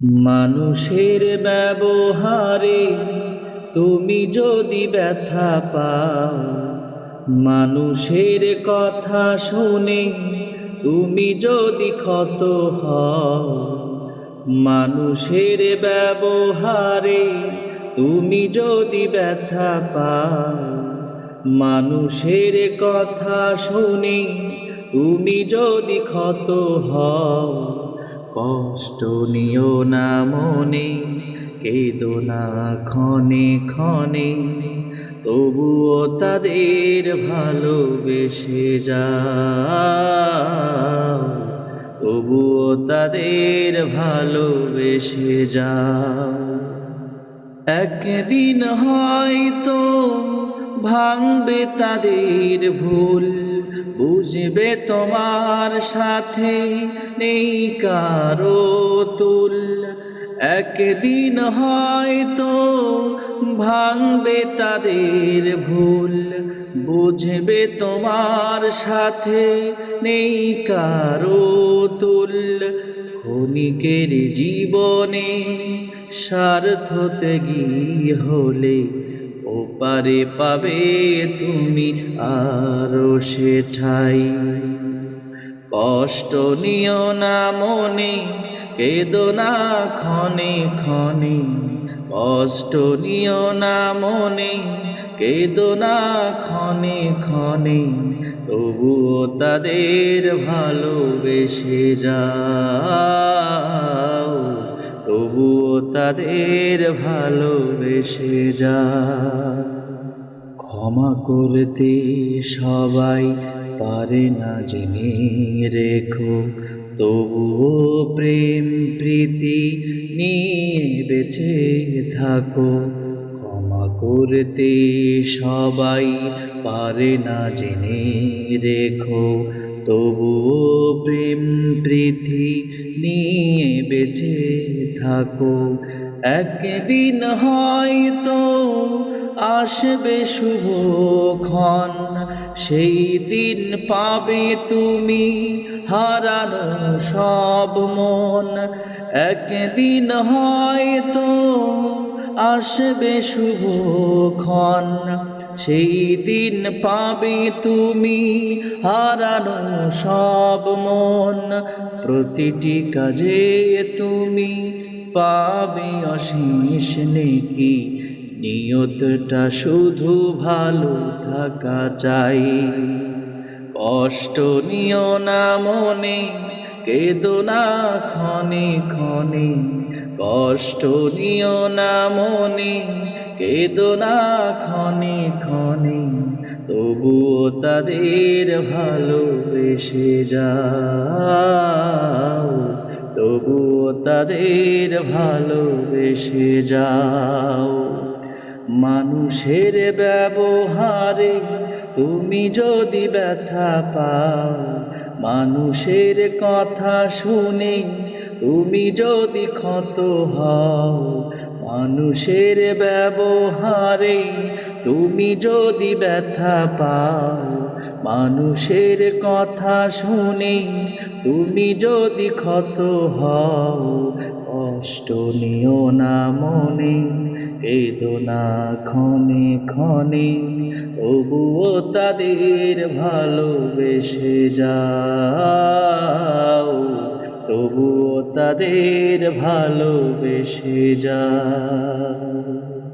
মানুষের ব্যবহারে তুমি যদি ব্যথা পাও, মানুষের কথা শুনে তুমি যদি ক্ষত হও, মানুষের ব্যবহারে তুমি যদি ব্যথা পাও, মানুষের কথা শুনে তুমি যদি ক্ষত হও। কষ্ট নিও না মনে, কেদো না ক্ষণে ক্ষণে, তবুও তাদের ভালোবেসে যাও। তবুও তাদের ভালোবেসে যাও। একদিন হয়তো ভাঙবে তাদের ভুল, বুঝবে তোমার সাথে নেই কারও তুল। একদিন হয়তো ভাঙবে তাদের ভুল, বুঝবে তোমার সাথে নেই কারও তুল। ক্ষণিকের জীবনে স্বার্থতে গিয়ে হলে ওপারে পাবে তুমি আরও সেঠাই। কষ্ট নিও না মনে, কেদো না ক্ষণে ক্ষণে। কষ্ট নিও না মনে, কেদো না ক্ষণে ক্ষণে। তবুও তাদের ভালোবেসে যাও। তবুও তাদের ভালোবেসে যা। ক্ষমা করতে সবাই পারে না জেনে রেখো, তবুও প্রেম প্রীতি নিয়ে বেঁচে থাকো। ক্ষমা করতে সবাই পারে না জেনে রেখো তবুও প্রেম প্রীতি নিয়ে বেঁচে থাকো। একদিন হয়তো আসবে শুভক্ষণ, সেই দিন পাবে তুমি হারানো সব মন। একদিন হয়তো আসবে শুভক্ষণ সেই দিন পাবে তুমি হারানো সব মন। প্রতিটি কাজে তুমি পাবে অশেষ নেকি। নিয়তটা শুধু ভালো থাকা চাই। কষ্ট নিও না মনে কেদো না ক্ষণে ক্ষণে, কষ্ট নিও না মনে। কেদো না ক্ষণে ক্ষণে, তবুও তাদের ভালোবেসে যাও। তবুও তাদের ভালোবেসে যাও। মানুষের ব্যবহারে তুমি যদি ব্যথা পাও মানুষের কথা শুনে, তুমি যদি ক্ষত হও, মানুষের ব্যবহারে তুমি যদি ব্যথা পাও, মানুষের কথা শুনে, তুমি যদি ক্ষত হও কষ্ট নিও না মনে, কেদো না ক্ষণে ক্ষণে, তবুও তাদের ভালোবেসে যাও। তবুও তাদের ভালোবেসে যাও।